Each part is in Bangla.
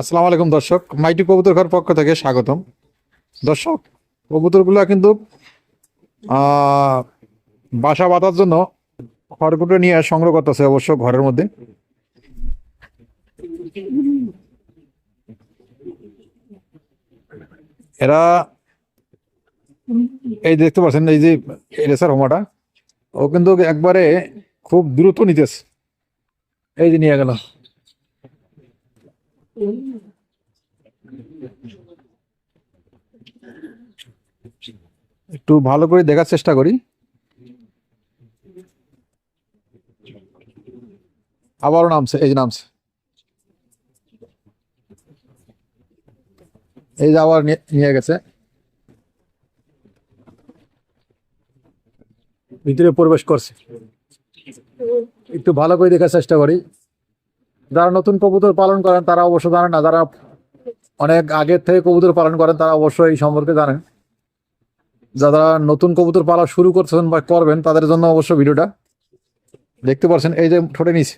আসসালামু আলাইকুম, দর্শক। মাইটি কবুতর ঘর পক্ষ থেকে স্বাগতম। দর্শক, কবুতরগুলো কিন্তু বাসা বাঁধার জন্য খড়কুটো নিয়ে সংগ্রহ করতেছে অবশ্য ঘরের মধ্যে। এরা, এই দেখতে পাচ্ছেন, এই যে রেসার হোমাটা, ও কিন্তু একবারে খুব দ্রুত নিতেছে। এই যে নিয়ে গেল। একটু ভালো করে দেখার চেষ্টা করি। আবারও নামছে, এই যে নামছে। এই যে আবার নিয়ে- নিয়ে গেছে। ভিতরে প্রবেশ করছে। একটু ভালো করে দেখার চেষ্টা করি। যারা নতুন কবুতর পালন করেন, তারা অবশ্য জানেন না, যারা অনেক আগের থেকে কবুতর পালন করেন, তারা অবশ্যই এই সম্পর্কে জানেন। যারা নতুন কবুতর পালা শুরু করছেন বা করবেন, তাদের জন্য অবশ্য ভিডিওটা দেখতে পাচ্ছেন এই যে ঠোঁটে নিচে।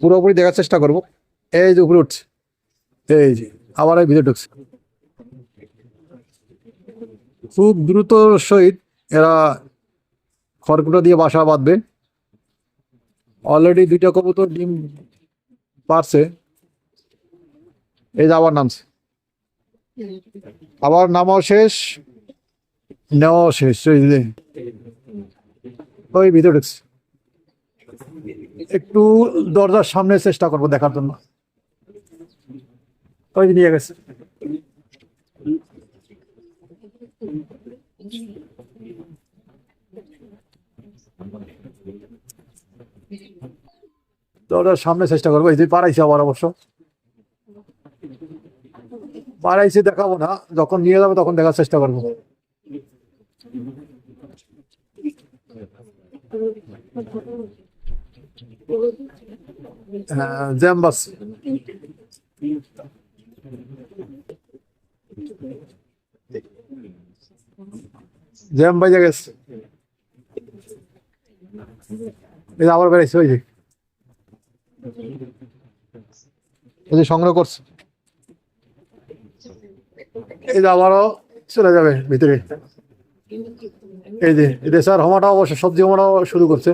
পুরোপুরি দেখার চেষ্টা করব। এই যে উপরে উঠছে। এই যে, আবার এই ভিতরে ঢুকছে। খুব দ্রুত সহিত এরা খড়কুটো দিয়ে বাসা বাঁধবে। অলরেডি দুইটা কবুতর ডিম পারছে। এই যে আবার নামছে। আবার নামাও শেষ, নেওয়াও শেষ ওই ভিতরে ঢুকছে। একটু দরজার সামনে চেষ্টা করব দেখার জন্য। ওই নিয়ে গেছে। দরজার সামনে চেষ্টা করব। এই যে পারাইছে আবার অবশ্য। পারাইছে দেখাবো না। যখন নিয়ে যাব তখন দেখার চেষ্টা করব। হ্যাঁ জ্যাম গেছে। আবার বেড়াইছে, ওই যে। এই যে সংগ্রহ করছে। এই যে আবারও চলে যাবে ভিতরে। এই যে এটা স্যার হমাটা অবশ্য, সবজি হমাটাও শুরু করছে।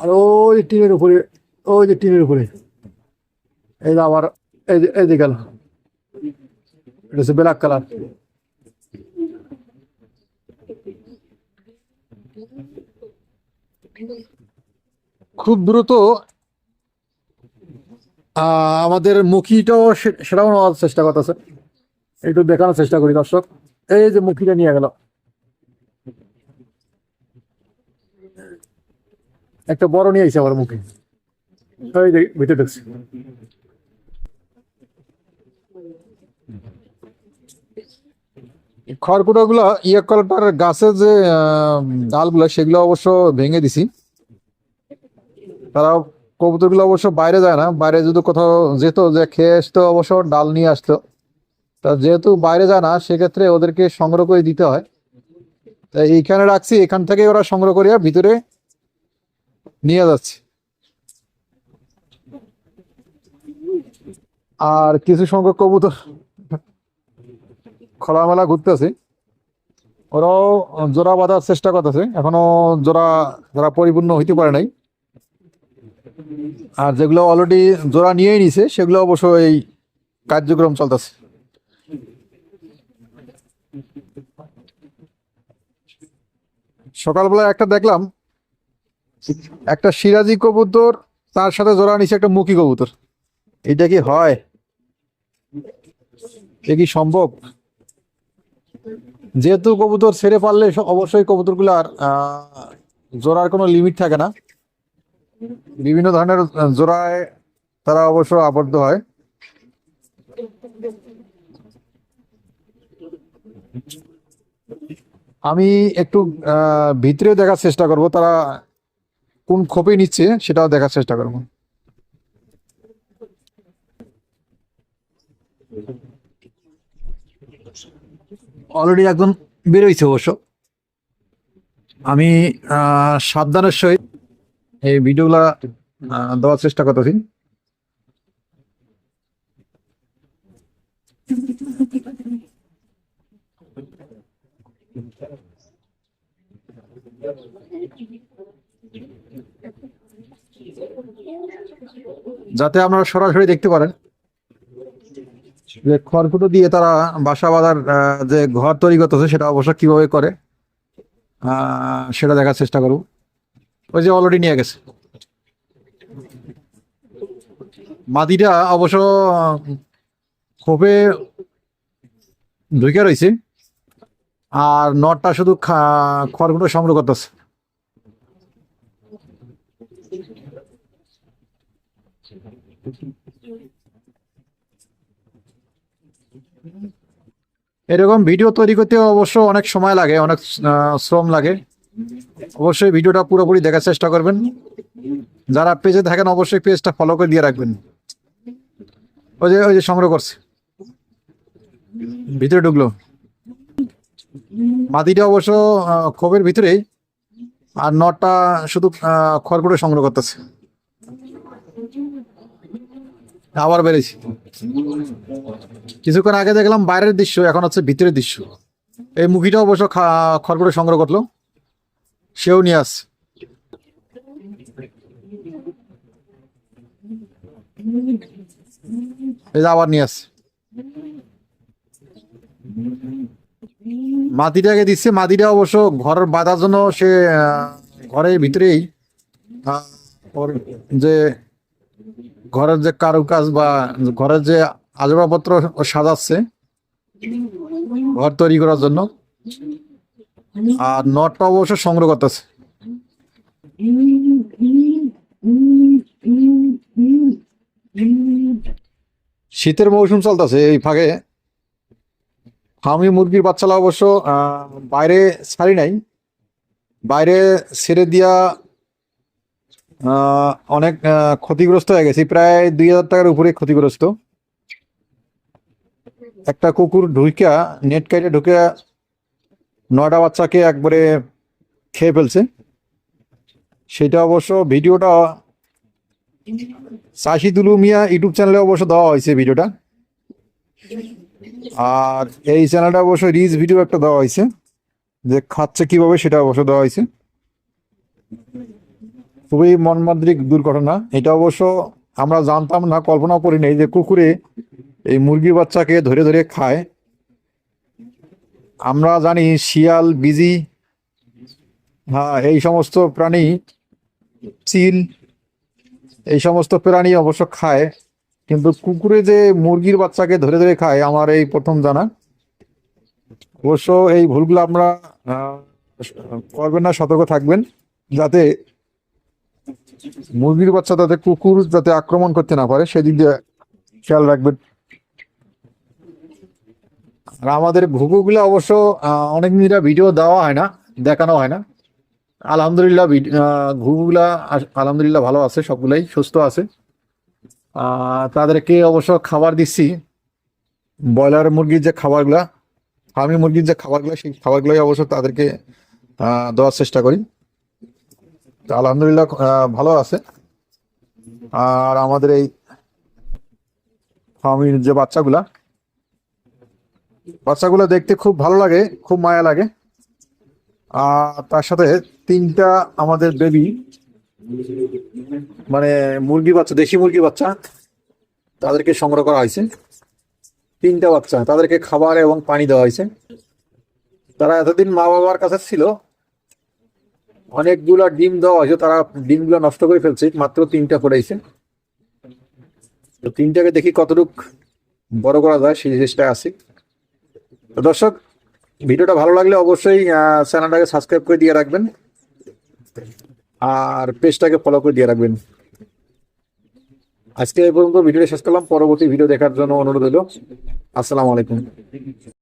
আর ওই টিনের উপরে, ওই যে টিনের উপরে। এই যে আবার, এই যে এই যে গেল। এটা হচ্ছে ব্ল্যাক কালার। খুব দ্রুত আমাদের মুখিটাও সেটাও নেওয়ার চেষ্টা করতেছে। একটু দেখানোর চেষ্টা করি, দর্শক। এই যে মুখিটা নিয়ে গেল। একটা বড় নিয়ে আইছে আবার মুখে। ওই যে ভিতরে ঢুকছে। খড়কুটো গুলো ইয়ে কলাটার গাছের যে ডালগুলো, সেগুলো অবশ্য ভেঙে দিছি। তারা কবুতরগুলো অবশ্য বাইরে যায় না। বাইরে যদি কোথাও যেত যে খেয়ে আসতো, অবশ্য ডাল নিয়ে আসতো। তা যেহেতু বাইরে যায় না, সেক্ষেত্রে ওদেরকে সংগ্রহ করে দিতে হয়। তা এইখানে রাখছি, এখান থেকে ওরা সংগ্রহ করিয়া ভিতরে নিয়ে যাচ্ছে। আর কিছু সংখ্যক কবুতর খোলামেলা ঘুরতেছে। ওরাও জোড়া বাঁধার চেষ্টা করতেছে। এখনও জোড়া যারা পরিপূর্ণ হইতে পারে নাই। আর যেগুলো অলরেডি জোড়া নিয়েই নিছে, সেগুলো অবশ্য এই কার্যক্রম চলতেছে। সকালবেলা একটা দেখলাম, একটা সিরাজি কবুতর, তার সাথে জোড়া নিছে একটা মুখী কবুতর। এটা কি হয়? এ কি সম্ভব? যেহেতু কবুতর ছেড়ে পারলে অবশ্যই কবুতরগুলো আর জোড়ার কোনো লিমিট থাকে না। বিভিন্ন ধরনের জোড়ায় তারা অবশ্য আবদ্ধ হয়। আমি একটু ভিতরে দেখার চেষ্টা করব, তারা কোন খোপে নিচ্ছে সেটাও দেখার চেষ্টা করব। অলরেডি একজন বেরোইছে অবশ্য। আমি সাবধানের সহিত এই ভিডিওগুলা দেওয়ার চেষ্টা করতেছি। যাতে আপনারা সরাসরি দেখতে পারেন যে খড়কুটো দিয়ে তারা বাসা বাঁধার যে ঘর তৈরি করতেছে সেটা অবশ্য কীভাবে করে সেটা দেখার চেষ্টা করব। ওই যে অলরেডি নিয়ে গেছে। মাদিটা অবশ্য খোপে ঢুকে রয়েছে। আর নটটা শুধু খড়গুলো সংগ্রহ করতেছে। এরকম ভিডিও তৈরি করতে অবশ্য অনেক সময় লাগে, অনেক শ্রম লাগে। অবশ্যই ভিডিওটা পুরোপুরি দেখার চেষ্টা করবেন। যারা পেজে থাকেন, অবশ্যই পেজটা ফলো করে দিয়ে রাখবেন। ওই যে ওই যে সংগ্রহ করছে। ভিতরে ঢুকলো। মাটিটা অবশ্য খোপের ভিতরেই, আর নটটা শুধু খড়কুটো সংগ্রহ করতেছে। আবার বেড়েছি। কিছুক্ষণ আগে দেখলাম বাইরের দৃশ্য, এখন হচ্ছে ভিতরের দৃশ্য। এই মুখিটা অবশ্য খড়কুটো সংগ্রহ করল। সেও নিয়ে যে আবার নিয়ে আসছে মাটিটাকে দিচ্ছে, মাটিটা অবশ্য ঘরের বাঁধার জন্য সে ঘরের ভিতরেই ওর যে ঘরের যে কারুকাজ বা ঘরের যে আসবাবপত্র সাজাচ্ছে, ঘর তৈরি করার জন্য। আর নটটা অবশ্য সংগ্রহ করতেছে। শীতের মৌসুম চলতেছে এই ফাঁকে। ফার্মি মুরগির বাচ্চারা অবশ্য বাইরে ছাড়ি নাই। বাইরে ছেড়ে দিয়া অনেক ক্ষতিগ্রস্ত হয়ে গেছি। প্রায় দুই হাজার টাকার উপরে ক্ষতিগ্রস্ত। একটা কুকুর ঢুইকা, নেট কাইটে ঢুকে নয়টা বাচ্চাকে একবারে খেয়ে ফেলছে। সেটা অবশ্য ভিডিওটা সাশি দুলু মিয়া ইউটিউব চ্যানেলে অবশ্য দেওয়া হয়েছে ভিডিওটা। আর এই চ্যানেলটা অবশ্য রিচ ভিডিও একটা দেওয়া হয়েছে। যে খাচ্ছে কীভাবে সেটা অবশ্য দেওয়া হয়েছে। খুবই মর্মান্তিক দুর্ঘটনা। এটা অবশ্য আমরা জানতাম না কল্পনা করি নাই যে কুকুরে এই মুরগির বাচ্চাকে ধরে ধরে খায়। আমরা জানি শিয়াল, বিজি হ্যাঁ এই সমস্ত প্রাণী, চিল, এই সমস্ত প্রাণী অবশ্য খায়, কিন্তু কুকুরে যে মুরগির বাচ্চাকে ধরে ধরে খায়, আমার এই প্রথম জানা। অবশ্য এই ভুলগুলো আমরা করবেন না, সতর্ক থাকবেন, যাতে মুরগির বাচ্চা, যাতে কুকুর যাতে আক্রমণ করতে না পারে, সেদিক দিয়ে খেয়াল রাখবেন। আর আমাদের ঘুঘুগুলো অবশ্য অনেক দিনটা ভিডিও দেওয়া হয় না, দেখানো হয় না। আলহামদুলিল্লাহ ঘুঘুগুলা আলহামদুলিল্লাহ ভালো আছে, সবগুলাই সুস্থ আছে। তাদেরকে অবশ্য খাবার দিচ্ছি। ব্রয়লার মুরগির যে খাবারগুলা, ফার্মি মুরগির যে খাবারগুলো, সেই খাবারগুলোই অবশ্য তাদেরকে দেওয়ার চেষ্টা করি। আলহামদুলিল্লাহ ভালো আছে। আর আমাদের এই ফার্মির যে বাচ্চাগুলা বাচ্চাগুলো দেখতে খুব ভালো লাগে, খুব মায়া লাগে। আর তার সাথে তিনটা আমাদের বেবি মানে মুরগি বাচ্চা, দেশি মুরগি বাচ্চা, তাদেরকে সংগ্রহ করা হয়েছে। তিনটা বাচ্চা, তাদেরকে খাবার এবং পানি দেওয়া হয়েছে। তারা এতদিন মা বাবার কাছে ছিল। অনেকগুলা ডিম দেওয়া হয়েছে, তারা ডিমগুলো নষ্ট করে ফেলছে, মাত্র তিনটা পড়েছে তো তিনটাকে দেখি কতটুক বড় করা যায়, সেই চেষ্টায় আছি। দর্শক, ভিডিওটা ভালো লাগলে অবশ্যই চ্যানেলটাকে সাবস্ক্রাইব করে দিয়ে রাখবেন। আর পেজটাকে ফলো করে দিয়ে রাখবেন। আজকে এই পর্যন্ত ভিডিওটা শেষ করলাম। পরবর্তী ভিডিও দেখার জন্য অনুরোধ হলো আসসালামু আলাইকুম।